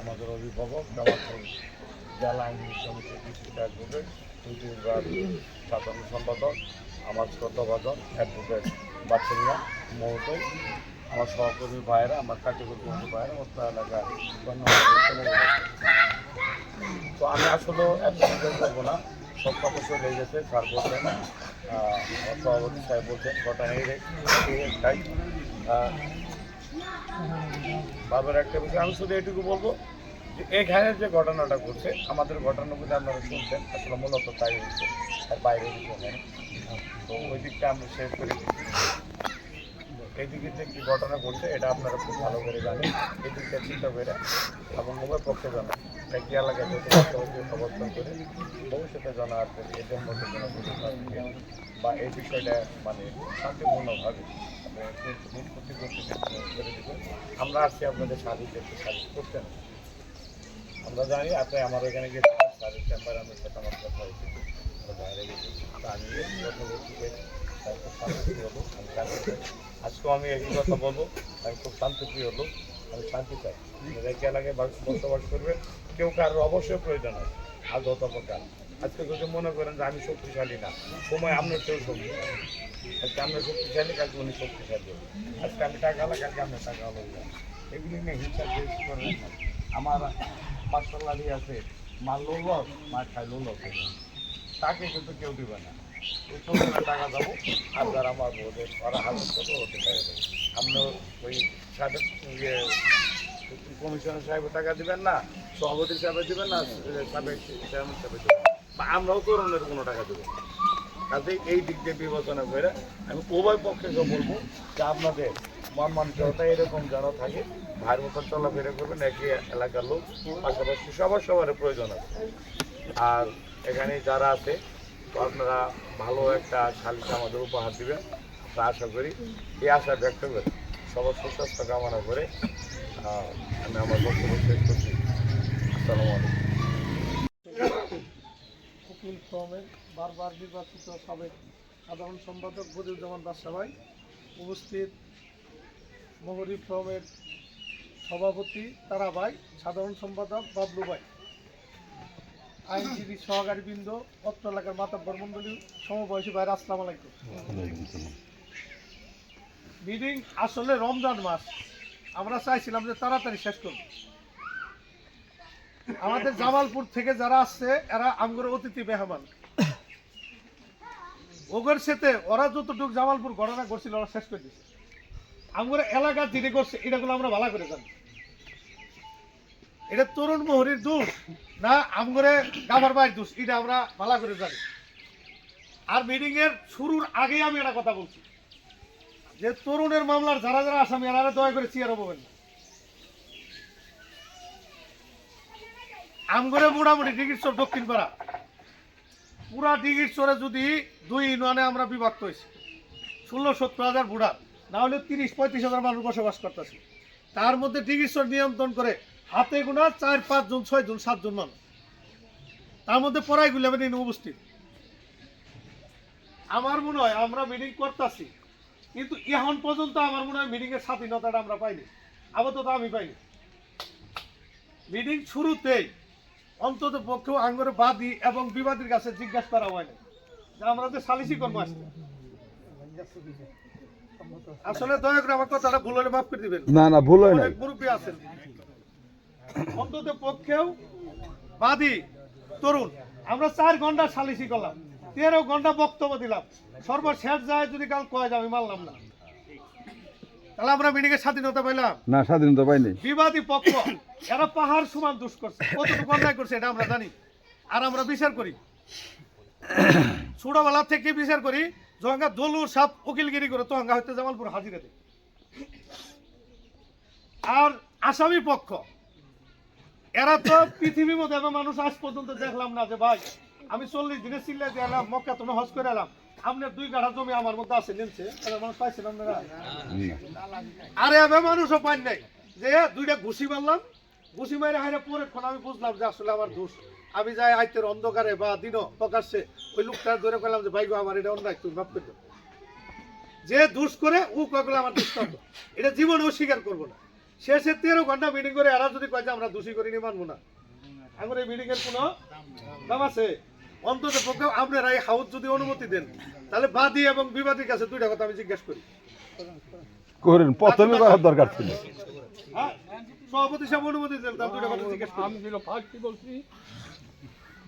আমাদের অভিভাবক জেলা আইন সমিতির ডিস্ট্রিক্ট অ্যাডভোকেট সাধারণ সম্পাদক আমার শ্রদ্ধাভাজন অ্যাডভোকেট বাচ্চারিয়া মহোদয় আমার সহকর্মী ভাইয়েরা আমার কাটিগর বন্ধু ভাইয়েরা অত্র এলাকার তো আমি আসলে সুন্দর করব না। সব কথা চলে গেছে স্যার আমার সভাপতি সাহেব বলছেন ঘটনা এই রে- এই বাবার একটা বিষয়। আমি শুধু এটুকু বলব যে এখানে যে ঘটনাটা ঘটছে, আমাদের মধ্যে আপনারা শুনছেন, আসলে মূলত তাই হচ্ছে আর বাইরে কিছু তো ওই দিকটা আমরা শেষ করে। এইদিকে যে কী ঘটনা ঘটছে, এটা আপনারা খুব ভালো করে জানেন। এদিকটা দিকটা চিন্তা করে এবং উভয় পক্ষে জানান। একই এলাকায় হচ্ছে সমর্থন করে ভবিষ্যতে বা এই বিষয়টা মানে শান্তিপূর্ণভাবে আমরা আসছি আপনাদের সার্ভিস একটু সার্ভিস করতে না আমরা জানি আপনি আমার এখানে গেছেন সার্ভিস চেম্বারে সাথে আমার কথা হয়েছে। বাইরে গেছি আমি আমি আমি আজকেও আমি একই কথা বলব, আমি খুব শান্তিপ্রিয় হলো আমি শান্তি চাই। এক এলাকায় বাস- বসবাস করবেন। কেউ কারোর অবশ্যই প্রয়োজন আছে। আজ অতপকাল আজকে যদি মনে করেন যে আমি শক্তিশালী না, সময় আপনার চেয়েও শক্তিশালী। আজকে আমরা শক্তিশালী, কালকে উনি শক্তিশালী। আজকে আমি টাকা হলো কালকে আপনার টাকা হলো এগুলি নিয়ে হিংসা করবেন না। আমার পাঁচশো লাড়ি আছে। মা লোল, মা খাই লোল। তাকে কিন্তু কেউ দিবে না। টাকা দেবো। আর যারা আমার ওদের ওরা হাজার কত ওদের টাকা আপনি ওই সাহেবের ইয়ে কমিশনার সাহেবের টাকা দিবেন না, সভাপতি সাহেবের দিবেন না, সাবেক চেয়ারম্যান সাহেবের দিবেন বা আমরাও তরুণের কোনো টাকা দেবো। কাজে এই দিক দিয়ে বিবেচনা করে আমি উভয় পক্ষকে বলব যে আপনাদের মন মানসিকতা এরকম যেন থাকে, ভাইয়ের মতো চলাফেরা করবেন, একই এলাকার লোক, পাশাপাশি সবার সবার প্রয়োজন আছে। আর এখানে যারা আছে আপনারা ভালো একটা সালিশ আমাদের উপহার দিবেন। তা আশা করি এই আশা ব্যক্ত করে সবার সুস্বাস্থ্য কামনা করে আমি আমার বক্তব্য শেষ করছি। আসসালামু আলাইকুম। উকিল ফর্মের বারবার নির্বাচিত সাবেক সাধারণ সম্পাদক বদিউজ্জামান বাদশা ভাই উপস্থিত মোহরি ফর্মের সভাপতি তারা ভাই সাধারণ সম্পাদক বাবলু ভাই আইনজীবী সহকারী বৃন্দ অত্র এলাকার মাতাব্বর মন্ডলী সমবয়সী ভাই আসসালাম আলাইকুম। মিটিং আসলে রমজান মাস। আমরা চাইছিলাম যে তাড়াতাড়ি শেষ করব আমাদের জামালপুর থেকে যারা আসছে, এরা আমগর অতিথি মেহমান। ওগর সাথে ওরা যতটুকু জামালপুর ঘটনা করছিল ওরা শেষ করে দিচ্ছে আমগর এলাকা যিনি করছে এটাগুলো আমরা ভালো করে জানি। এটা তরুণ মোহরির দোষ, না আমগরে গাভার ভাইয়ের দোষ, এটা আমরা ভালো করে জানি। আর মিটিং এর শুরুর আগেই আমি একটা কথা বলছি। যে তরুণের মামলার যারা যারা আসামি এরা দয়া করে চেয়ার হবেন না। আমগরে মোটামুটি ডিগির চোর দক্ষিণ পাড়া। পুরা ডিগির চোরে যদি দুই ইউনিয়নে আমরা বিভক্ত হয়েছি, ষোলো সত্তর হাজার বুড়া না হলে তিরিশ, পঁয়ত্রিশ হাজার মানুষ বসবাস করতেছি। তার মধ্যে ডিগির চোর নিয়ন্ত্রণ করে হাতে গোনা চার পাঁচজন ছয়জন সাতজন মানুষ। তার মধ্যে পড়াইগুলো আমি উপস্থিত। আমার মনে হয় আমরা মিটিং করতেছি কিন্তু এখন পর্যন্ত আমার মনে হয় মিটিংয়ের স্বাধীনতাটা আমরা পাইনি। আপাতত আমি পাইনি। মিটিং শুরুতেই অন্তত পক্ষেও আঙ্গরে বাদী এবং বিবাদীর কাছে জিজ্ঞাসা করা হয়নি। যে আমরা যে সালিসি কর্ম আসছে। আসলে দয়া করে আমার কথাটা ভুল হলে মাফ করে দিবেন। না না ভুল হয় অনেক মুরব্বী আছেন। অন্তত পক্ষেও বাদী তরুণ আমরা চার ঘণ্টা সালিসি করলাম। তেরো ঘণ্টা বক্তব্য দিলাম। সর্বশেষ যায় যদি কাল কয় আমি মানলাম না। তাহলে আমরা স্বাধীনতা পাইলাম। না স্বাধীনতা পাইনি। বিবাদী পক্ষ এরা পাহাড় সমান দোষ করছে। কতটুকু অন্যায় করছে এটা আমরা জানি। আর আমরা বিচার করি। ছোটবেলা থেকে বিচার করি জঙ্গা দলু সাপ উকিলগিরি করে তোহাঙ্গা হইতে জামালপুর হাজিরা দেয়। আর আসামি পক্ষ এরা তো পৃথিবীর মধ্যে মানুষ আজ পর্যন্ত দেখলাম না যে ভাই আমি চল্লিশ দিনে চিল্লাই দিয়ে এলাম মক্কা তুমি হজ করে এলাম। আপনার দুই কাঠা জমি আমার মধ্যে আছে নিনছে মানুষ পাইছিলাম না আরে আমি মানুষও পাই নাই। যে দুইটা ঘুষি মারলাম, ঘুষি মারে হাইরে পরে আমি বুঝলাম যে আসলে আমার দোষ। আমি যাই আইতের অন্ধকারে বা দিন প্রকাশ্যে ওই লোকটা ধরে পেলাম যে ভাই গো আমার এটা অন্যায়, তুমি করে যে দোষ করে ও কয়েকগুলো আমার দৃষ্টান্ত এটা জীবনেও স্বীকার করব না। শেষে তেরো ঘণ্টা মিটিং করে এরা যদি কয় যে, আমরা দোষী করিনি, মানবো না। আমার এই এর কোনো দাম আছে? অন্তত পক্ষে আপনারা এই হাউস যদি অনুমতি দেন তাহলে বাদী এবং বিবাদীর কাছে দুইটা কথা আমি জিজ্ঞেস করি। করেন প্রথমে করার দরকার ছিল। হ্যাঁ? সভাপতি সাহেব অনুমতি দেন তার দুইটা কথা জিজ্ঞেস করি। আমি যেন ফার্স্টে বলছি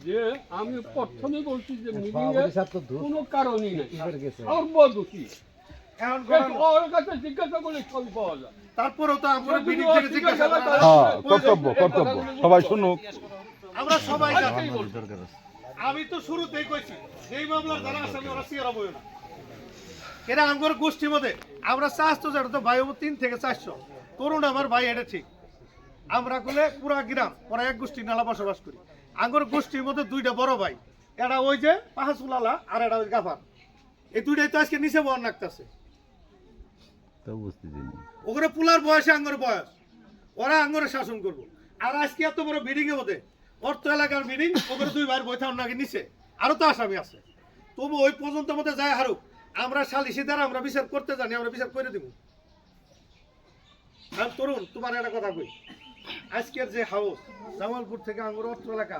যে আমি প্রথমে বলছি যে মিটিং কোনো কারণই নেই। সর্বদোষী। এখন করেন, ওর কাছে জিজ্ঞাসা করলে সবই পাওয়া যায়। তারপরেও তো আমরা। হ্যাঁ কর্তব্য কর্তব্য। সবাই শুনুক। আমরা সবাই। আমি তো শুরুতেই কইছি যেই মামলার যারা আসামি ওরা সিয়ারা বই না। এরা আমার গোষ্ঠীর মধ্যে আমরা চারশো যেটা তো ভাই তিন থেকে চারশো। তরুণ আমার ভাই এটা ঠিক। আমরা করলে পুরা গ্রাম ওরা এক গোষ্ঠী নালা বসবাস করি। আঙ্গর গোষ্ঠীর মধ্যে দুইটা বড় ভাই এটা ওই যে পাহাচুলালা আর এটা ওই গাফার এই দুইটাই তো আজকে নিচে বহন রাখতেছে। ওখানে পুলার বয়সে আঙ্গর বয়স ওরা আঙ্গরে শাসন করব। আর আজকে এত বড় বিল্ডিং এর মধ্যে অর্থ এলাকার বিল্ডিং ওখানে দুই ভাইয়ের বৈঠা নাকি নিচে আরও তো আসামি আছে। তবু ওই পর্যন্ত মধ্যে যায় হারুক। আমরা সালিশি দ্বারা আমরা বিচার করতে জানি, আমরা বিচার করে দিব। আর তরুণ, তোমার একটা কথা কই? আজকের যে হাউস, জামালপুর থেকে আঙ্গুর অর্থ এলাকা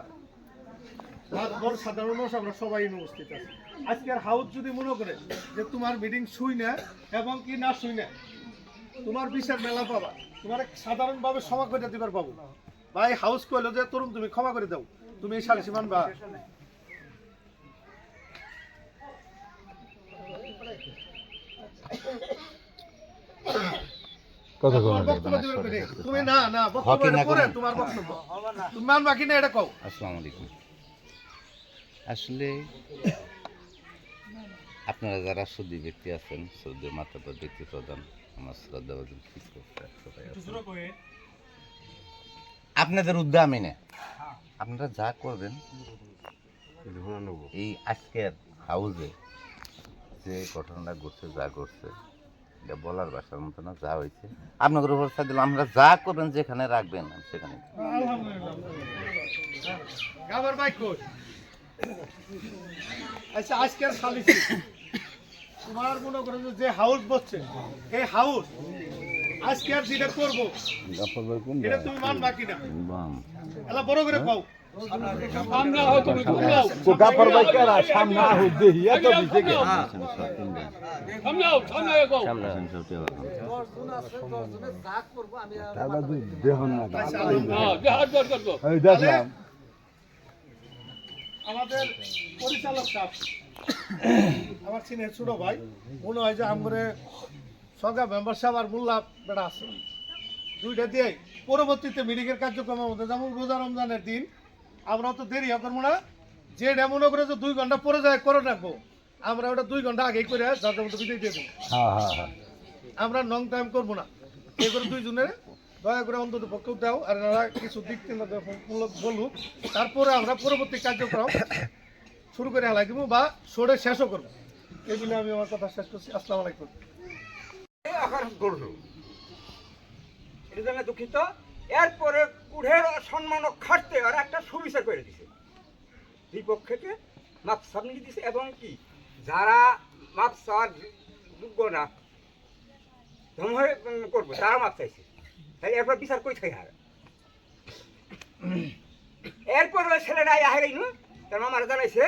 সাধারণ মানুষ আমরা সবাই উপস্থিত আছি। আজকের হাউস যদি মনে করে যে তোমার মিটিং শুই না, এবং কি না শুই না, তোমার বিচার মেলা পাবা। তোমার সাধারণভাবে করে দিবার পাবো। ভাই হাউস কইলো যে তরুণ তুমি ক্ষমা করে দাও। তুমি এই সালিসি মানবা কে? তুমি না না। বক্তব্য এটা পরে তোমার বক্তব্য। তুমি মানবা কি না এটা কও। আসসালামু আলাইকুম। আসলে আপনারা যারা সুদী ব্যক্তি আছেন সৌদি মাতাপর ব্যক্তি প্রধান আমার শ্রদ্ধা শিক্ষক সবাই আছেন। আপনাদের উদ্যা আমি না আপনারা যা করবেন এই আজকের হাউসে যে ঘটনাটা ঘটছে যা ঘটছে এটা বলার বাসার মতো না যা হয়েছে। আপনাদের উপর দিলাম আমরা যা করবেন যেখানে রাখবেন সেখানে আচ্ছা আজকের সালিসি। তোমার মনে করো যে হাউস বসছে এই হাউস আজকে আর যেটা করব এটা তুমি মানবা কিনা? এলা বড় করে পাও। আমাদের পরিচালক আমার চিনে ছোট ভাই মনে হয় যে আমরে সগা মেম্বার সাহেব আর মোল্লা বেড়া আছে। দুইটা দিয়ে পরবর্তীতে মিটিংয়ের কার্যক্রম আমাদের যেমন রোজা রমজানের দিন আমরা তো দেরি করব না। যে মনে করে যে দুই ঘণ্টা পরে যায় করে রাখব। আমরা ওটা দুই ঘণ্টা আগেই করে যার মতো বিদায় দিয়ে দেবো। হ্যাঁ হ্যাঁ হ্যাঁ। আমরা নং টাইম করব না। এ করে দুইজনের দয়া করে অন্তত পক্ষেও দাও আর এনারা কিছু দিক মূলক বলুক তারপরে আমরা পরবর্তী কার্যক্রম শুরু করে হেলাই দিব বা সরে শেষও করব। এই আমি আমার কথা শেষ করছি। আসসালামু আলাইকুম। এটা জন্য দুঃখিত। এরপরে কুড়ের সম্মান খাটতে আর একটা সুবিচার করে দিছে। দুই পক্ষকে মাপ সামনে দিছে এবং কি? যারা মাপ চাওয়ার যোগ্য না ধম হয়ে করব, তারা মাপ চাইছে। তাই এরপর বিচার কই থাকে আর? এরপর ওই ছেলেটা আহে গেল। তার মামার জানাইছে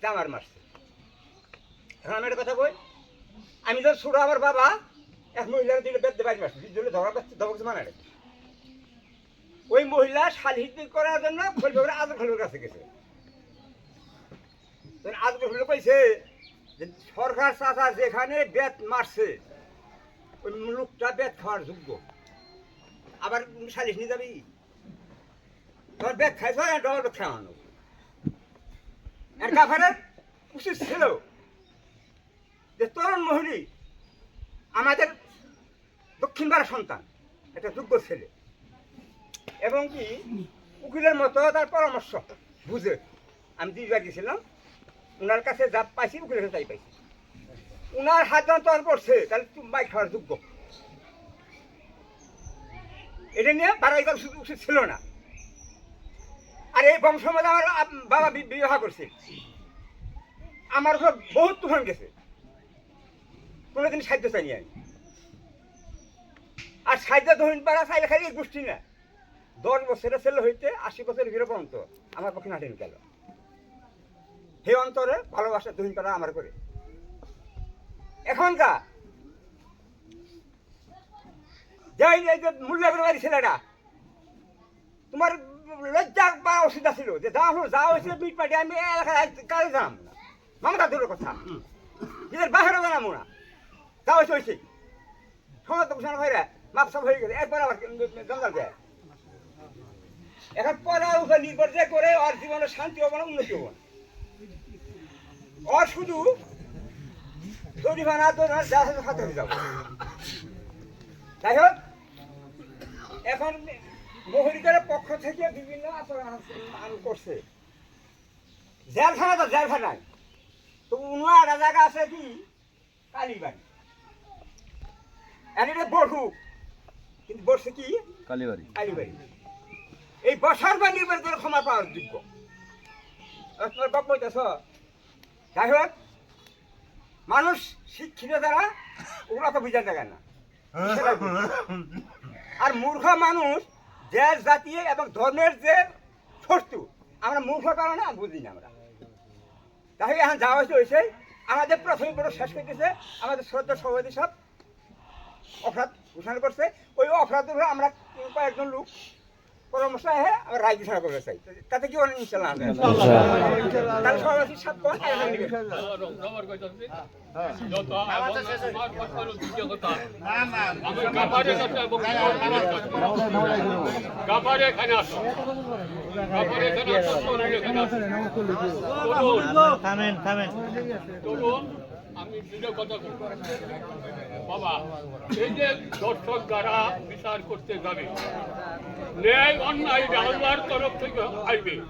যে আমার মারছে। এখন আমি একটা কথা কই আমি তো ছোট আমার বাবা, এক মহিলার দিকে বেদ বাড়ি মারছে দিলে ধরা পাচ্ছে ধরা মানে ওই মহিলা শালিহিতি করার জন্য খলিফার আজর খলিফার কাছে গেছে। আজর খলিফা কইছে যে সরকার চাচা যেখানে বেত মারছে, ওই লোকটা বেত খাওয়ার যোগ্য। আবার শালিশ নিয়ে যাবি? তোমার বেত খাইছ ডবল বেত খাওয়ানো। আর কাফারের উচিত ছিল। যে তরুণ মহিলী আমাদের দক্ষিণ ভারত সন্তান, একটা যোগ্য ছেলে। এবং কি, উকিলের মতো তার পরামর্শ, বুঝে। আমি দুইবার গেছিলাম ওনার কাছে যা পাইছি, উকিলের তাই পাইছি। ওনার হাত যখন তর করছে, তাহলে বাইক খাওয়ার যোগ্য। এটা নিয়ে বাড়াই করা উচিত- ছিল না। আর এই বংশ আমার বাবা বিবাহ করছে। আমার উপর বহুত তুফান গেছে। কোনোদিন সাহায্য চাইনি আমি। আর সাহায্য ধরুন পাড়া চাইলে খালি গোষ্ঠী না। দশ বছরের ছেলে হইতে আশি বছরের ভিড়ে পর্যন্ত আমার পক্ষে নাটেন গেল। সেই অন্তরে ভালোবাসা ধরুন পাড়া আমার করে। এখনকার যাই যে মূল্যাবের বাড়ি ছেলেটা, তোমার লজ্জা বা অসুবিধা ছিল যে যা হলো যা হয়েছে দুই পার্টি আমি এলাকায় কাজে জানাম না। মামলা দূরের কথা। নিজের বাহিরে জানাব না। যা হয়েছে হয়েছে সমাজ তো ঘোষণা হয়ে মাপ সব হয়ে গেছে। একবার আবার জঙ্গল দেয় এখন পড়ার উপর নির্ভর যে করে, ওর জীবনে শান্তি হব না, উন্নতি হব না। শুধু জরিমানা যা হাতে হয়ে যাব। যাই হোক, এখন মহিলাদের পক্ষ থেকে বিভিন্ন আচরণ করছে। জেলখানা তো জেলখানায়। তো একটা জায়গা আছে কি? কালীবাড়ি। আর এটা বড়ু। কিন্তু বসছে কি? কালীবাড়ি। কালীবাড়ি। এই বসার বা নির্ভর করে ক্ষমা পাওয়ার যোগ্য। তোমার বাপ কইতেছ? যাই হোক মানুষ শিক্ষিত দ্বারা ওগুলো তো বুঝা যায় না। আর মূর্খ মানুষ দেশ জাতীয় এবং ধর্মের যে শত্রু আমরা মূর্খ কারণে বুঝি না আমরা। তাহলে এখন যাওয়া হয়েছে হয়েছে। আমাদের প্রাথমিক বড় শেষ করতেছে আমাদের শ্রদ্ধা সভাপতি সব অপরাধ ঘোষণা করছে। ওই অপরাধের আমরা কয়েকজন লোক পরামর্শ হয়ে আমরা রায় ঘোষণা করতে চাই তাতে কি অনেক ইনশাল্লাহ সাত থামেন থামেন আমি দুটো কথা বলব বাবা এই যে দর্শক যারা বিচার করতে যাবে ন্যায় অন্যায় আল্লাহর তরফ থেকে আসবে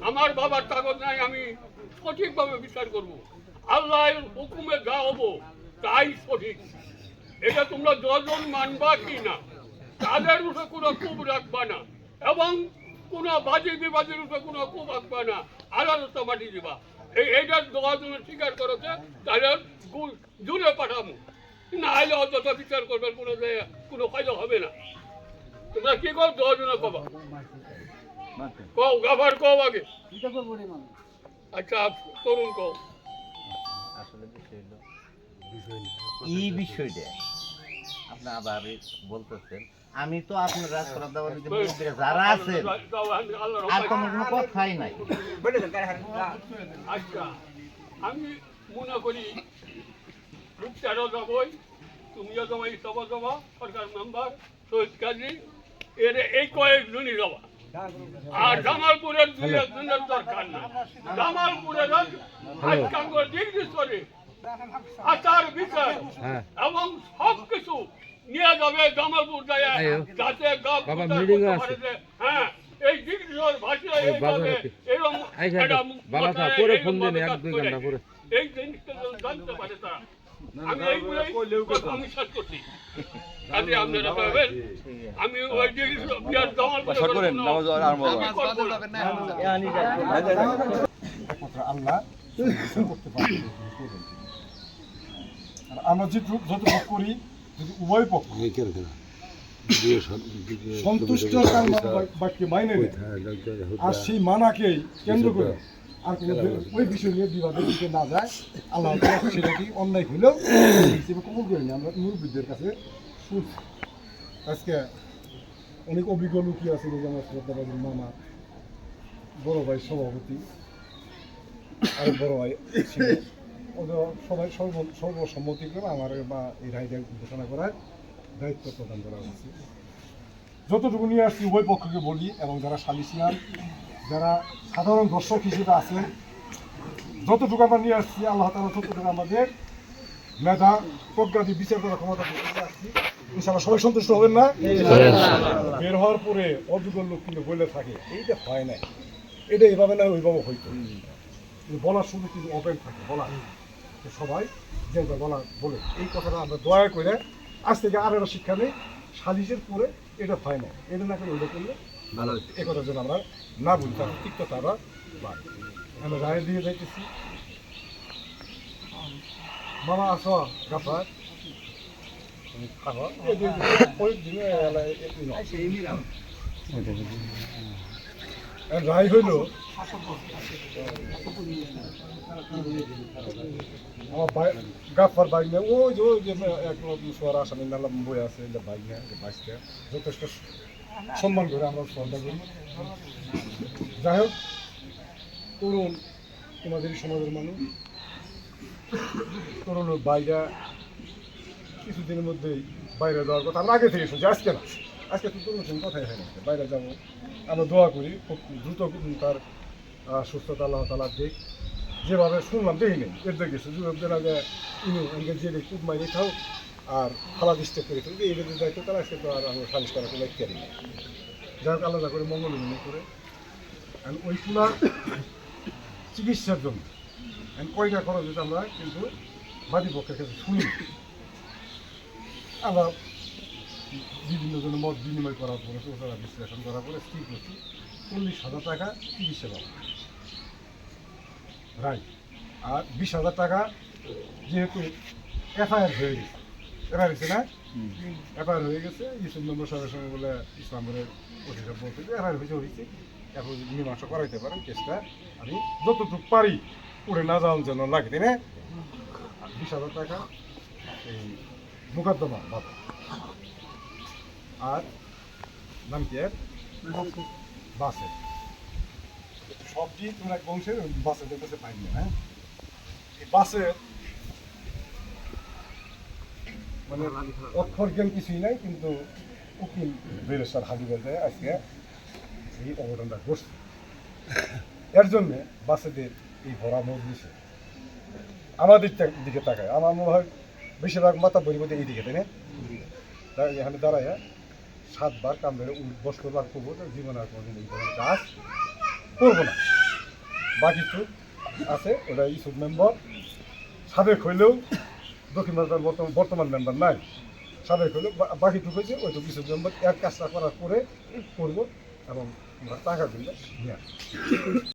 আমার বাবার কাগজ নাই, আমি সঠিকভাবে বিচার করব। আল্লাহর হুকুমে যা হব, তাই সঠিক। এটা তোমরা যজন মানবা কি না, তাদের উপরে কোনো খুব রাখবা না, এবং কোনো বাজে বিবাদের উপরে কোনো খুব রাখবা না আলাদা মাটি দিবা। এই এইটার দোয়া স্বীকার করেছে, তাহলে গু- দূরে পাঠাবো। না হলে অযথ বিচার করবেন কোনো কোনো ফায়দা হবে না। তোমরা কি কর? কবা কও গাভার কও আগে। আচ্ছা তরুণ কও। আসলে এই বিষয়টা। আপনি আবার বলতেছেন আমি তো আপনারা যারা আছেন আর কোনো কোনো কথাই নাই। আচ্ছা আমি মনে করি লোকটারও যাবই তুমিও যাব সব যাবা সরকার মেম্বার শহীদ কাজী। এর এই কয়েকজনই যাবা আর জামালপুরের দুই একজনের দরকার না জামালপুরের আজকাঙ্গ ডিগ্রি আচার বিচার এবং সব কিছু নিয়ে যাবে জামালপুর যায়। যাতে হ্যাঁ এই ডিগ্রি ভাষা এরকম। এই জিনিসটা জানতে পারে তারা। আমি আমি শেষ করছি কাজে আপনারা পাবেন আমি ওই ডিগ্রি বিয়ার জমাল করে করেন নামাজ আরম্ভ একমাত্র আল্লাহ করতে পারে আমরা যেটুকু যতটুকু করি যদি উভয় পক্ষ সন্তুষ্ট বাক্যে মাইনে আর সেই মানাকেই কেন্দ্র করে আর ওই বিষয় নিয়ে বিবাদের দিকে না যায় আল্লাহ সেটা কি অন্যায় হইলেও হিসেবে কবুল করে নি আমরা মুরব্বীদের কাছে শুনছি। আজকে অনেক অভিজ্ঞ লোকই আছে যে আমার শ্রদ্ধাবাদুর মামা বড় ভাই সভাপতি আর বড় ভাই সবাই সর্ব সর্বসম্মতি করে আমার বা এই রায়টা ঘোষণা করার দায়িত্ব প্রদান করা হয়েছে। যতটুকু নিয়ে আসছি উভয় পক্ষকে বলি এবং যারা সালিসিয়ান যারা সাধারণ দর্শক হিসেবে আছেন যতটুকু আমরা নিয়ে আসছি আল্লাহ তালা ততটুকু আমাদের মেধা প্রজ্ঞাদি বিচার করার ক্ষমতা আসছি। ইনশাআল্লাহ সবাই সন্তুষ্ট হবেন না? বের হওয়ার পরে অযোগ্য লোক কিন্তু বলে থাকে এইটা হয় না এটা এভাবে না ওইভাবে হইতো। বলার সুযোগ কিন্তু ওপেন থাকে বলার তো সবাই যে বলা বলে এই কথাটা আমরা দয়া করে আজ থেকে আর একটা শিক্ষা নেই সালিশের পরে এটা হয় না এটা না করে ওইটা করলে এ কথা যেন আমরা না বলি তার তিক্ততা আমরা বাড়ে। আমরা রায় দিয়ে যাইতেছি। মামা আসো গাফার রায় হইল। গাফার বাইক নিয়ে ওই যে ওই যে এক সোয়ার আসামি নালাম বই আছে বাইক নিয়ে যে বাইকটা যথেষ্ট সম্মান করে আমরা শ্রদ্ধা করি। যাই হোক, তরুণ তোমাদের সমাজের মানুষ তরুণের বাইরা কিছুদিনের মধ্যেই বাইরে যাওয়ার কথা। আমরা আগে থেকে শুনছি, আজকে না। আজকে তো তরুণ সঙ্গে কথাই হয় না। বাইরে যাব। আমরা দোয়া করি, খুব দ্রুত তার সুস্থতা আল্লাহ তালা দেখ। যেভাবে শুনলাম, দেখি নেই। এর দেখে যুবকদের আগে ইনু জেলে খুব মাইনে খাও। আর ফালা ডিস্টার্ব করে ফেলবে বেদের দায়িত্ব তারা, আজকে তো আর আমরা সালিশ করা কোনো ইত্যাদি নেই। যাই হোক আলাদা করে মঙ্গল মনে করে। ওই ফুলা চিকিৎসার জন্য। কয়টা খরচ হচ্ছে আমরা কিন্তু বাদী পক্ষের কাছে শুনি। আমরা বিভিন্ন জনের মত বিনিময় করার পরে সোচারা বিশ্লেষণ করার পরে স্থির করছি, চল্লিশ হাজার টাকা চিকিৎসা পাবো রাইট আর বিশ হাজার টাকা যেহেতু এফআইআর হয়ে গেছে। এফআইআর হয়েছে না? এফআইআর হয়ে গেছে ইসুফ নম্বর সাহেবের সঙ্গে বলে ইসলামের অফিসার বলছে যে এফআইআর হয়েছে হয়েছে এখন মীমাংসা করাইতে পারেন কেসটা আমি যতটুকু পারি উড়ে না যাওয়ার জন্য লাগে না। আর বিশ হাজার টাকা এই মোকদ্দমা বাবা আর নাম কি এর? বাসে। সবজি তোমরা বংশের বাসে দেখতে পাইনি হ্যাঁ? এই বাসে মানে অক্ষর জ্ঞান কিছুই নাই, কিন্তু উকিল বেরেস্টার হাজির যায় আজকে এই অবদানটা ঘটছে। এর জন্যে বাসেদের এই ভরা মজলিসে আমাদের দিকে তাকায়। আমার মনে হয় বেশিরভাগ মাথা মধ্যে এই দিকে তাই না? এখানে দাঁড়ায় সাতবার কামড়ে করবার করব তো জীবনে আর কোনোদিন এই ধরনের কাজ করব না। বাকি চুপ আছে, ওটা ইসুফ মেম্বার। সাবেক হইলেও দক্ষিণ ভারতের বর্তমান বর্তমান মেম্বার নাই সাবেক হলো বাকিটুকু হয়েছে তো বিশেষ মেম্বার এক কাজটা করার পরে করব এবং আমরা টাকা দিলে নিয়ে।